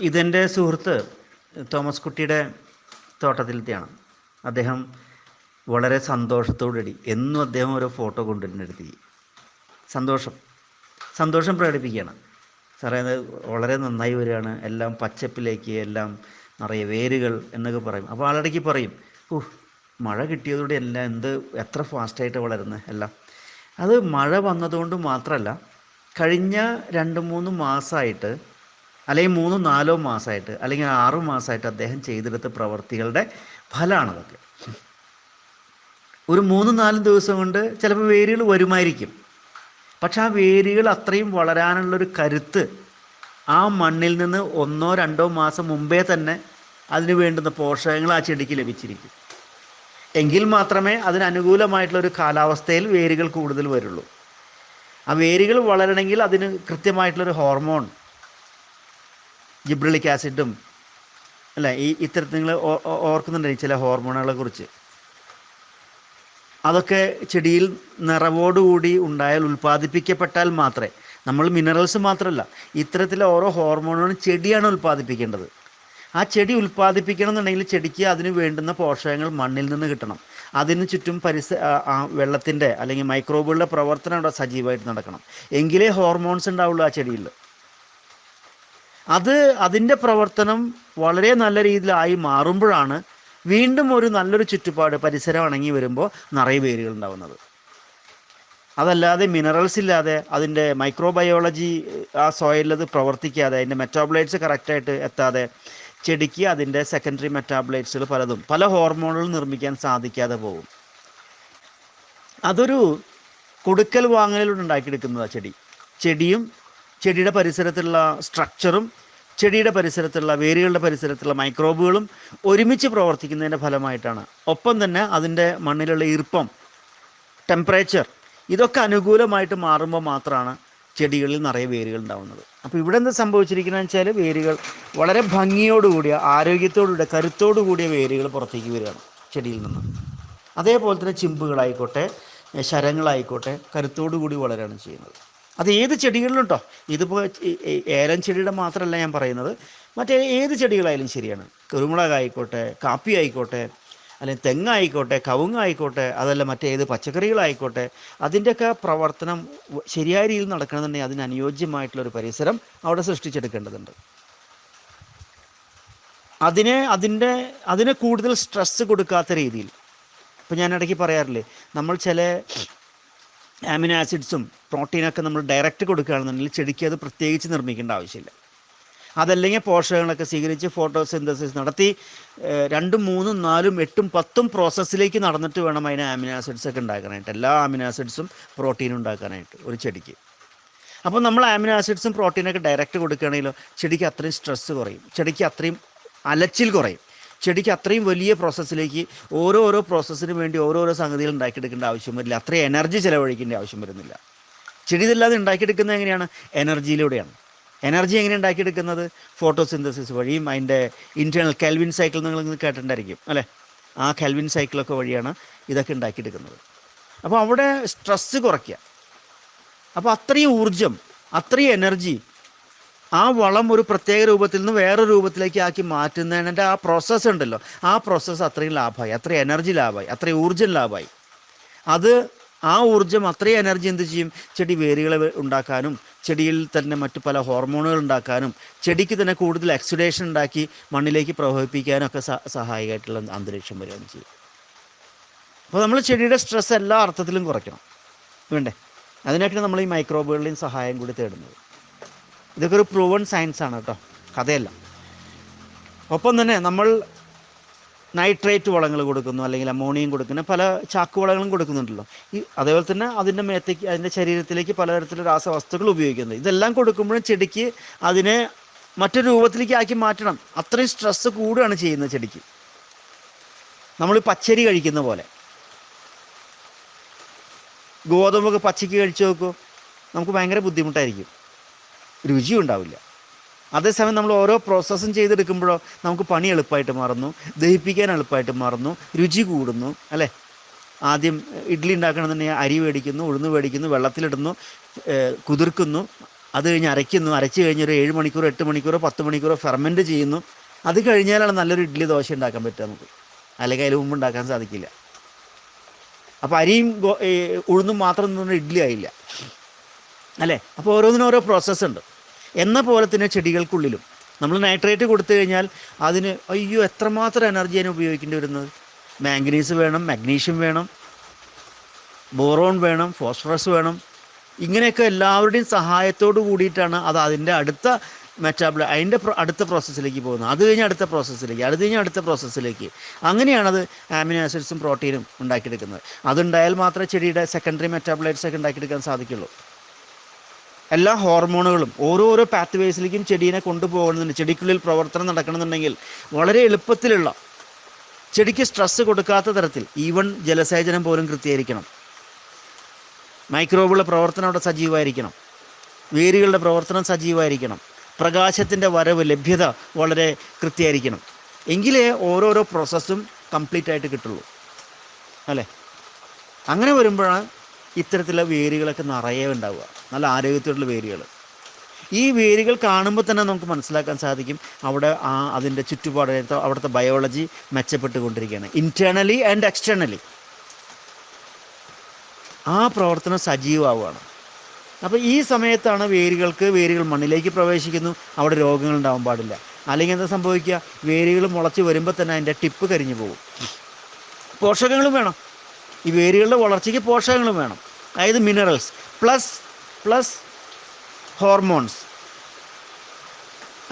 ഇതെന്റെ സുഹൃത്ത് തോമസ് കുട്ടിയുടെ തോട്ടത്തിലത്തെയാണ്. അദ്ദേഹം വളരെ സന്തോഷത്തോടുകൂടി എന്നും അദ്ദേഹം ഒരു ഫോട്ടോ കൊണ്ടുവരുന്നെടുത്തി സന്തോഷം. സന്തോഷം പ്രകടിപ്പിക്കുകയാണ്. സാറേ അത് വളരെ നന്നായി വരികയാണ്. എല്ലാം പച്ചപ്പിലേക്ക് എല്ലാം നിറയെ വേരുകൾ എന്നൊക്കെ പറയും. അപ്പോൾ ആളിടയ്ക്ക് പറയും ഓഹ് മഴ കിട്ടിയതോടെ എല്ലാം എന്ത് എത്ര ഫാസ്റ്റായിട്ട് വളരുന്നത് എല്ലാം. അത് മഴ വന്നതുകൊണ്ട് മാത്രമല്ല കഴിഞ്ഞ രണ്ട് മൂന്ന് മാസമായിട്ട് അല്ലെങ്കിൽ മൂന്നോ നാലോ മാസമായിട്ട് അല്ലെങ്കിൽ ആറു മാസമായിട്ട് അദ്ദേഹം ചെയ്തെടുത്ത പ്രവർത്തികളുടെ ഫലമാണ് അതൊക്കെ ഒരു മൂന്ന് നാലും ദിവസം കൊണ്ട് ചിലപ്പോൾ വേരുകൾ വരുമായിരിക്കും. പക്ഷെ ആ വേരുകൾ അത്രയും വളരാനുള്ളൊരു കരുത്ത് ആ മണ്ണിൽ നിന്ന് ഒന്നോ രണ്ടോ മാസം മുമ്പേ തന്നെ അതിന് വേണ്ടുന്ന പോഷകങ്ങൾ ആ ചെടിക്ക് ലഭിച്ചിരിക്കും. എങ്കിൽ മാത്രമേ അതിന് അനുകൂലമായിട്ടുള്ള ഒരു കാലാവസ്ഥയിൽ വേരുകൾ കൂടുതൽ വരുള്ളൂ. ആ വേരുകൾ വളരണമെങ്കിൽ അതിന് കൃത്യമായിട്ടുള്ളൊരു ഹോർമോൺ ജിബ്രലിക് ആസിഡും അല്ല? ഈ ഇത്തരത്തിൽ നിങ്ങൾ ഓർക്കുന്നുണ്ടെങ്കിൽ ചില ഹോർമോണുകളെ കുറിച്ച്. അതൊക്കെ ചെടിയിൽ നിറവോടുകൂടി ഉണ്ടായാൽ ഉൽപ്പാദിപ്പിക്കപ്പെട്ടാൽ മാത്രമേ നമ്മൾ മിനറൽസ് മാത്രമല്ല ഇത്തരത്തിലെ ഓരോ ഹോർമോണുകളും ചെടിയാണ് ഉൽപ്പാദിപ്പിക്കേണ്ടത്. ആ ചെടി ഉൽപ്പാദിപ്പിക്കണം എന്നുണ്ടെങ്കിൽ ചെടിക്ക് അതിന് വേണ്ടുന്ന പോഷകങ്ങൾ മണ്ണിൽ നിന്ന് കിട്ടണം. അതിന് ചുറ്റും പരിസ വെള്ളത്തിന്റെ അല്ലെങ്കിൽ മൈക്രോബുകളുടെ പ്രവർത്തനം അവിടെ സജീവമായിട്ട് നടക്കണം. എങ്കിലേ ഹോർമോൺസ് ഉണ്ടാവുള്ളൂ ആ ചെടിയിൽ. അത് അതിന്റെ പ്രവർത്തനം വളരെ നല്ല രീതിയിലായി മാറുമ്പോഴാണ് വീണ്ടും ഒരു നല്ലൊരു ചുറ്റുപാട് പരിസരം ഇണങ്ങി വരുമ്പോൾ നിറയെ വേരുകൾ ഉണ്ടാവുന്നത്. അതല്ലാതെ മിനറൽസ് ഇല്ലാതെ അതിന്റെ മൈക്രോബയോളജി ആ സോയിലിൽ അത് പ്രവർത്തിക്കാതെ അതിന്റെ മെറ്റാബ്ലൈറ്റ്സ് കറക്റ്റായിട്ട് എത്താതെ ചെടിക്ക് അതിന്റെ സെക്കൻഡറി മെറ്റാബ്ലൈറ്റ്സുകൾ പലതും പല ഹോർമോണുകൾ നിർമ്മിക്കാൻ സാധിക്കാതെ പോകും. അതൊരു കൊടുക്കൽ വാങ്ങലിലൂടെ ഉണ്ടാക്കിയെടുക്കുന്നതാണ് ചെടി. ചെടിയും ചെടിയുടെ പരിസരത്തുള്ള സ്ട്രക്ചറും ചെടിയുടെ പരിസരത്തുള്ള വേരുകളുടെ പരിസരത്തുള്ള മൈക്രോബുകളും ഒരുമിച്ച് പ്രവർത്തിക്കുന്നതിന്റെ ഫലമായിട്ടാണ്. ഒപ്പം തന്നെ അതിന്റെ മണ്ണിലുള്ള ഈർപ്പം ടെമ്പറേച്ചർ ഇതൊക്കെ അനുകൂലമായിട്ട് മാറുമ്പോൾ മാത്രമാണ് ചെടികളിൽ നിറയെ വേരുകൾ ഉണ്ടാവുന്നത്. അപ്പോൾ ഇവിടെ എന്താ സംഭവിച്ചിരിക്കുന്നത് വെച്ചാൽ വേരുകൾ വളരെ ഭംഗിയോടുകൂടിയ ആരോഗ്യത്തോടുകൂടിയ കരുത്തോടു കൂടിയ വേരുകൾ പുറത്തേക്ക് വരികയാണ് ചെടിയിൽ നിന്ന്. അതേപോലെ തന്നെ ചിമ്പുകളായിക്കോട്ടെ ശരങ്ങളായിക്കോട്ടെ കരുത്തോടു കൂടി വളരുകയാണ് ചെയ്യുന്നത്. അത് ഏത് ചെടികളിലും കേട്ടോ ഇതിപ്പോൾ ഏലം ചെടിയുടെ മാത്രമല്ല ഞാൻ പറയുന്നത്. മറ്റേ ഏത് ചെടികളായാലും ശരിയാണ്. കുരുമുളകായിക്കോട്ടെ കാപ്പി ആയിക്കോട്ടെ അല്ലെങ്കിൽ തെങ്ങായിക്കോട്ടെ കവുങ്ങായിക്കോട്ടെ അതല്ല മറ്റേത് പച്ചക്കറികളായിക്കോട്ടെ അതിന്റെയൊക്കെ പ്രവർത്തനം ശരിയായ രീതിയിൽ നടക്കണമെന്നുണ്ടെങ്കിൽ അതിന് അനുയോജ്യമായിട്ടുള്ള ഒരു പരിസരം അവിടെ സൃഷ്ടിച്ചെടുക്കേണ്ടതുണ്ട്. അതിനെ അതിന്റെ അതിന് കൂടുതൽ സ്ട്രെസ് കൊടുക്കാത്ത രീതിയിൽ. ഇപ്പം ഞാൻ ഇടയ്ക്ക് പറയാറില്ലേ നമ്മൾ ചില ആമിനോ ആസിഡ്സും പ്രോട്ടീനൊക്കെ നമ്മൾ ഡയറക്റ്റ് കൊടുക്കുകയാണെന്നുണ്ടെങ്കിൽ ചെടിക്ക് അത് പ്രത്യേകിച്ച് നിർമ്മിക്കേണ്ട ആവശ്യമില്ല. അതല്ലെങ്കിൽ പോഷകങ്ങളൊക്കെ സ്വീകരിച്ച് ഫോട്ടോസിന്തസിസ് നടത്തി രണ്ടും മൂന്നും നാലും എട്ടും പത്തും പ്രോസസ്സിലേക്ക് നടന്നിട്ട് വേണം അതിന് ആമിനോ ആസിഡ്സ് ഒക്കെ ഉണ്ടാക്കാനായിട്ട്. എല്ലാ ആമിനോ ആസിഡ്സും പ്രോട്ടീനും ഉണ്ടാക്കാനായിട്ട് ഒരു ചെടിക്ക്. അപ്പോൾ നമ്മൾ ആമിനോ ആസിഡ്സും പ്രോട്ടീനൊക്കെ ഡയറക്റ്റ് കൊടുക്കുകയാണെങ്കിലോ ചെടിക്ക് അത്രയും സ്ട്രെസ്സ് കുറയും. ചെടിക്ക് അത്രയും അലച്ചിൽ കുറയും. ചെടിക്ക് അത്രയും വലിയ പ്രോസസ്സിലേക്ക് ഓരോ ഓരോ പ്രോസസ്സിന് വേണ്ടി ഓരോരോ സംഗതികൾ ഉണ്ടാക്കിയെടുക്കേണ്ട ആവശ്യം വരില്ല. അത്രയും എനർജി ചിലവഴിക്കേണ്ട ആവശ്യം വരുന്നില്ല. ചെടി ഇതല്ലാതെ ഉണ്ടാക്കിയെടുക്കുന്നത് എങ്ങനെയാണ്? എനർജിയിലൂടെയാണ് എനർജി എങ്ങനെ ഉണ്ടാക്കിയെടുക്കുന്നത്? ഫോട്ടോസിന്തസിസ് വഴിയും അതിന്റെ ഇന്റേർണൽ കെൽവിൻ സൈക്കിൾ നിങ്ങൾ കേട്ടിട്ടുണ്ടായിരിക്കും അല്ലേ? ആ കെൽവിൻ സൈക്കിളൊക്കെ വഴിയാണ് ഇതൊക്കെ ഉണ്ടാക്കിയെടുക്കുന്നത്. അപ്പോൾ അവിടെ സ്ട്രെസ്സ് കുറയ്ക്കുക. അപ്പോൾ അത്രയും ഊർജം അത്രയും എനർജി ആ വളം ഒരു പ്രത്യേക രൂപത്തിൽ നിന്ന് വേറെ രൂപത്തിലേക്ക് ആക്കി മാറ്റുന്നതിന്റെ ആ പ്രോസസ്സ് ഉണ്ടല്ലോ. ആ പ്രോസസ്സ് അത്രയും ലാഭമായി അത്രയും എനർജി ലാഭമായി അത്രയും ഊർജം ലാഭമായി. അത് ആ ഊർജം അത്രയും എനർജി എന്ത് ചെയ്യും? ചെടി വേരുകളെ ഉണ്ടാക്കാനും ചെടിയിൽ തന്നെ മറ്റു പല ഹോർമോണുകൾ ഉണ്ടാക്കാനും ചെടിക്ക് തന്നെ കൂടുതൽ എക്സുഡേഷൻ ഉണ്ടാക്കി മണ്ണിലേക്ക് പ്രവഹിപ്പിക്കാനും ഒക്കെ സഹായകമായിട്ടുള്ള അന്തരീക്ഷം വരികയും ചെയ്യും അപ്പോൾ നമ്മൾ ചെടിയുടെ സ്ട്രെസ് എല്ലാ അർത്ഥത്തിലും കുറയ്ക്കണം. വേണ്ടേ? അതിനായിട്ടാണ് നമ്മൾ ഈ മൈക്രോബുകളുടെയും സഹായം കൂടി തേടുന്നത്. ഇതൊക്കെ ഒരു പ്രൂവൺ സയൻസ് ആണ് കേട്ടോ. കഥയല്ല. ഒപ്പം തന്നെ നമ്മൾ നൈട്രേറ്റ് വളങ്ങൾ കൊടുക്കുന്നു അല്ലെങ്കിൽ അമോണിയം കൊടുക്കുന്ന പല ചാക്ക് വളങ്ങളും കൊടുക്കുന്നുണ്ടല്ലോ. ഈ അതേപോലെ തന്നെ അതിന്റെ മേത്തേക്ക് അതിന്റെ ശരീരത്തിലേക്ക് പലതരത്തിലുള്ള രാസവസ്തുക്കൾ ഉപയോഗിക്കുന്നത് ഇതെല്ലാം കൊടുക്കുമ്പോഴും ചെടിക്ക് അതിനെ മറ്റൊരു രൂപത്തിലേക്ക് ആക്കി മാറ്റണം. അത്രയും സ്ട്രെസ്സ് കൂടുകയാണ് ചെയ്യുന്നത് ചെടിക്ക്. നമ്മൾ പച്ചരി കഴിക്കുന്ന പോലെ. ഗോതമ്പൊക്കെ പച്ചയ്ക്ക് കഴിച്ചു നോക്കൂ. നമുക്ക് ഭയങ്കര ബുദ്ധിമുട്ടായിരിക്കും. രുചി ഉണ്ടാവില്ല അതേസമയം നമ്മൾ ഓരോ പ്രോസസ്സും ചെയ്തെടുക്കുമ്പോഴോ നമുക്ക് പണി എളുപ്പമായിട്ട് മാറുന്നു ദഹിപ്പിക്കാൻ എളുപ്പമായിട്ട് മാറുന്നു രുചി കൂടുന്നു അല്ലേ? ആദ്യം ഇഡ്ഡലി ഉണ്ടാക്കണമെന്നുണ്ടെങ്കിൽ അരി മേടിക്കുന്നു ഉഴുന്ന് മേടിക്കുന്നു വെള്ളത്തിലിടുന്നു കുതിർക്കുന്നു അത് കഴിഞ്ഞ് അരയ്ക്കുന്നു അരച്ച് കഴിഞ്ഞ് ഒരു ഏഴ് മണിക്കൂർ എട്ട് മണിക്കൂറോ പത്ത് മണിക്കൂറോ ഫെർമെന്റ് ചെയ്യുന്നു. അത് കഴിഞ്ഞാലാണ് നല്ലൊരു ഇഡ്ഡലി ദോശ ഉണ്ടാക്കാൻ പറ്റുക നമുക്ക്. അല്ലെങ്കിൽ അതിന് മുമ്പ് ഉണ്ടാക്കാൻ സാധിക്കില്ല. അപ്പോൾ അരിയും ഉഴുന്നും മാത്രം ഇഡ്ഡലി ആയില്ല. അല്ലേ? അപ്പോൾ ഓരോന്നിനും ഓരോ പ്രോസസ്സ് ഉണ്ട്. എന്ന പോലെ തന്നെ ചെടികൾക്കുള്ളിലും. നമ്മൾ നൈട്രേറ്റ് കൊടുത്തു കഴിഞ്ഞാൽ അതിന് അയ്യോ എത്രമാത്രം എനർജി അതിന് ഉപയോഗിക്കേണ്ടി വരുന്നത്? മാംഗനീസ് വേണം മഗ്നീഷ്യം വേണം ബോറോൺ വേണം ഫോസ്ഫറസ് വേണം. ഇങ്ങനെയൊക്കെ എല്ലാവരുടെയും സഹായത്തോട് കൂടിയിട്ടാണ് അത് അതിന്റെ അടുത്ത മെറ്റാബിൾ അതിന്റെ അടുത്ത പ്രോസസ്സിലേക്ക് പോകുന്നത്. അത് കഴിഞ്ഞ് അടുത്ത പ്രോസസ്സിലേക്ക് അത് കഴിഞ്ഞ് അടുത്ത പ്രോസസ്സിലേക്ക് അങ്ങനെയാണത് ആമിനോ ആസിഡ്സും പ്രോട്ടീനും ഉണ്ടാക്കിയെടുക്കുന്നത്. അതുണ്ടായാൽ മാത്രമേ ചെടിയുടെ സെക്കൻഡറി മെറ്റാബ്ലൈറ്റ്സൊക്കെ ഉണ്ടാക്കിയെടുക്കാൻ സാധിക്കുള്ളൂ. എല്ലാ ഹോർമോണുകളും ഓരോരോ പാത്വേസിലേക്കും ചെടീനെ കൊണ്ടുപോകണമെന്നുണ്ട് ചെടിക്കുള്ളിൽ പ്രവർത്തനം നടക്കണമെന്നുണ്ടെങ്കിൽ വളരെ എളുപ്പത്തിലുള്ള ചെടിക്ക് സ്ട്രെസ് കൊടുക്കാത്ത തരത്തിൽ ഈവൺ ജലസേചനം പോലും കൃത്യമായിരിക്കണം മൈക്രോബുകളുടെ പ്രവർത്തനം അവിടെ സജീവമായിരിക്കണം. വേരുകളുടെ പ്രവർത്തനം സജീവമായിരിക്കണം. പ്രകാശത്തിന്റെ വരവ് ലഭ്യത വളരെ കൃത്യമായിരിക്കണം. എങ്കിലേ ഓരോരോ പ്രോസസ്സും കംപ്ലീറ്റ് ആയിട്ട് കിട്ടുള്ളൂ. അല്ലേ? അങ്ങനെ വരുമ്പോഴാണ് ഇത്തരത്തിലുള്ള വേരുകളൊക്കെ നിറയെ ഉണ്ടാവുക. നല്ല ആരോഗ്യത്തോടുള്ള വേരുകൾ. ഈ വേരുകൾ കാണുമ്പോൾ തന്നെ നമുക്ക് മനസ്സിലാക്കാൻ സാധിക്കും അവിടെ ആ അതിന്റെ ചുറ്റുപാട് അവിടുത്തെ ബയോളജി മെച്ചപ്പെട്ടുകൊണ്ടിരിക്കുകയാണ്. ഇന്റേർണലി ആൻഡ് എക്സ്റ്റേണലി ആ പ്രവർത്തനം സജീവമാവുകയാണ്. അപ്പോൾ ഈ സമയത്താണ് വേരുകൾക്ക് വേരുകൾ മണ്ണിലേക്ക് പ്രവേശിക്കുന്നു. അവിടെ രോഗങ്ങൾ ഉണ്ടാവാൻ പാടില്ല. അല്ലെങ്കിൽ എന്താ സംഭവിക്കുക? വേരുകൾ മുളച്ച് വരുമ്പോൾ തന്നെ അതിന്റെ ടിപ്പ് കരിഞ്ഞു പോകും. പോഷകങ്ങളും വേണം. ഈ വേരുകളുടെ വളർച്ചയ്ക്ക് പോഷകങ്ങളും വേണം. അതായത് മിനറൽസ് പ്ലസ് പ്ലസ് ഹോർമോൺസ്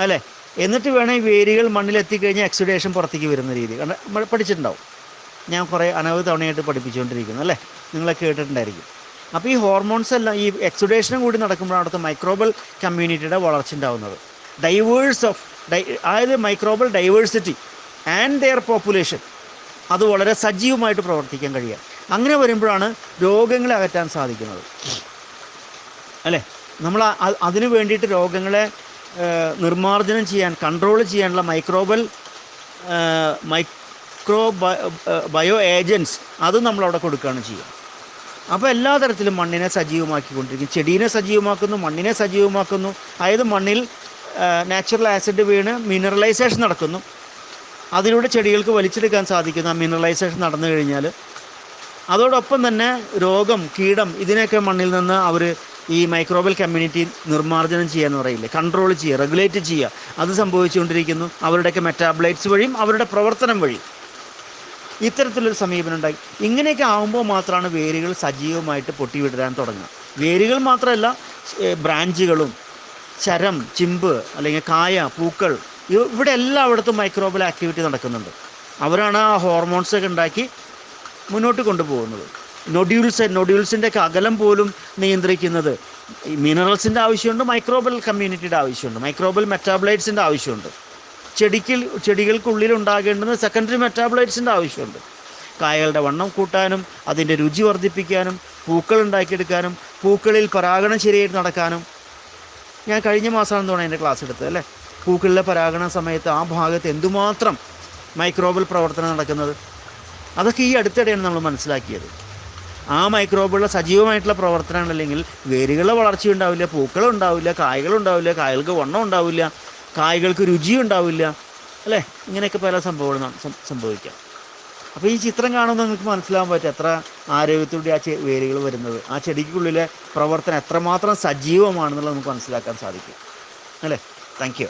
അല്ലേ? എന്നിട്ട് വേണം ഈ വേരുകൾ മണ്ണിൽ എത്തിക്കഴിഞ്ഞാൽ എക്സുഡേഷൻ പുറത്തേക്ക് വരുന്ന രീതി. നമ്മൾ പഠിച്ചിട്ടുണ്ടാവും. ഞാൻ കുറേ അനവധി തവണയായിട്ട് പഠിപ്പിച്ചുകൊണ്ടിരിക്കുന്നു അല്ലേ? നിങ്ങളെ കേട്ടിട്ടുണ്ടായിരിക്കും. അപ്പോൾ ഈ ഹോർമോൺസ് എല്ലാം ഈ എക്സുഡേഷനും കൂടി നടക്കുമ്പോഴാണ് അവിടുത്തെ മൈക്രോബൽ കമ്മ്യൂണിറ്റിയുടെ വളർച്ച ഉണ്ടാവുന്നത്. ഡൈവേഴ്സ് ഓഫ് ഡൈ അതായത് microbial diversity and their population അത് വളരെ സജീവമായിട്ട് പ്രവർത്തിക്കാൻ കഴിയുക. അങ്ങനെ വരുമ്പോഴാണ് രോഗങ്ങളെ അകറ്റാൻ സാധിക്കുന്നത്. അല്ലേ? നമ്മൾ അതിനു വേണ്ടിയിട്ട് രോഗങ്ങളെ നിർമ്മാർജനം ചെയ്യാൻ കൺട്രോൾ ചെയ്യാനുള്ള മൈക്രോബൽ മൈക്രോ ബയോ ഏജൻസ് അത് നമ്മളവിടെ കൊടുക്കുകയാണ് ചെയ്യുക. അപ്പോൾ എല്ലാ തരത്തിലും മണ്ണിനെ സജീവമാക്കിക്കൊണ്ടിരിക്കും. ചെടീനെ സജീവമാക്കുന്നു മണ്ണിനെ സജീവമാക്കുന്നു. അതായത് മണ്ണിൽ നാച്ചുറൽ ആസിഡ് വീണ് മിനറലൈസേഷൻ നടക്കുന്നു. അതിലൂടെ ചെടികൾക്ക് വലിച്ചെടുക്കാൻ സാധിക്കുന്ന മിനറലൈസേഷൻ നടന്നു കഴിഞ്ഞാൽ അതോടൊപ്പം തന്നെ രോഗം കീടം ഇതിനെയൊക്കെ മണ്ണിൽ നിന്ന് അവർ ഈ മൈക്രോബൽ കമ്മ്യൂണിറ്റി നിർമ്മാർജനം ചെയ്യാന്ന് പറയില്ലേ? കൺട്രോൾ ചെയ്യുക റെഗുലേറ്റ് ചെയ്യുക. അത് സംഭവിച്ചുകൊണ്ടിരിക്കുന്നു. അവരുടെയൊക്കെ മെറ്റാബ്ലൈറ്റ്സ് വഴിയും അവരുടെ പ്രവർത്തനം വഴി ഇത്തരത്തിലൊരു സമീപനം ഉണ്ടായി. ഇങ്ങനെയൊക്കെ ആകുമ്പോൾ മാത്രമാണ് വേരുകൾ സജീവമായിട്ട് പൊട്ടിവിടരാൻ തുടങ്ങുക. വേരുകൾ മാത്രമല്ല ബ്രാഞ്ചുകളും ചരം ചിമ്പ് അല്ലെങ്കിൽ കായ പൂക്കൾ ഇവ- ഇവിടെ എല്ലായിടത്തും മൈക്രോബൽ ആക്ടിവിറ്റി നടക്കുന്നുണ്ട്. അവരാണ് ആ ഹോർമോൺസൊക്കെ ഉണ്ടാക്കി മുന്നോട്ട് കൊണ്ടുപോകുന്നത്. നൊഡ്യൂൾസ് നൊഡ്യൂൾസിന്റെ ഒക്കെ അകലം പോലും നിയന്ത്രിക്കുന്നത്. മിനറൽസിന്റെ ആവശ്യമുണ്ട് മൈക്രോബൽ കമ്മ്യൂണിറ്റിയുടെ ആവശ്യമുണ്ട് മൈക്രോബൽ മെറ്റാബ്ലൈറ്റ്സിന്റെ ആവശ്യമുണ്ട്. ചെടിക്ക് ചെടികൾക്കുള്ളിൽ ഉണ്ടാകേണ്ടുന്ന സെക്കൻഡറി മെറ്റാബ്ലൈറ്റ്സിന്റെ ആവശ്യമുണ്ട്. കായകളുടെ വണ്ണം കൂട്ടാനും അതിന്റെ രുചി വർദ്ധിപ്പിക്കാനും പൂക്കൾ ഉണ്ടാക്കിയെടുക്കാനും പൂക്കളിൽ പരാഗണം ശരിയായിട്ട് നടക്കാനും. ഞാൻ കഴിഞ്ഞ മാസമാണ് തോന്നുന്നത് എന്റെ ക്ലാസ് എടുത്തത് അല്ലേ? പൂക്കളിലെ പരാഗണ സമയത്ത് ആ ഭാഗത്ത് എന്തുമാത്രം മൈക്രോബൽ പ്രവർത്തനം നടക്കുന്നത്? അതൊക്കെ ഈ അടുത്തിടെയാണ് നമ്മൾ മനസ്സിലാക്കിയത്. ആ മൈക്രോബുള്ള സജീവമായിട്ടുള്ള പ്രവർത്തനങ്ങൾ അല്ലെങ്കിൽ വേരുകളുടെ വളർച്ച ഉണ്ടാവില്ല പൂക്കളുണ്ടാവില്ല കായകളുണ്ടാവില്ല കായകൾക്ക് വണ്ണം ഉണ്ടാവില്ല കായകൾക്ക് രുചി ഉണ്ടാവില്ല അല്ലേ? ഇങ്ങനെയൊക്കെ പല സംഭവങ്ങളും സംഭവിക്കാം. അപ്പോൾ ഈ ചിത്രം കാണുമ്പോൾ നിങ്ങൾക്ക് മനസ്സിലാവാൻ പറ്റും എത്ര ആരോഗ്യത്തോടെ ആ വേരുകൾ വരുന്നത്. ആ ചെടിക്കുള്ളിലെ പ്രവർത്തനം എത്രമാത്രം സജീവമാണെന്നുള്ളത് നമുക്ക് മനസ്സിലാക്കാൻ സാധിക്കും. അല്ലേ? Thank you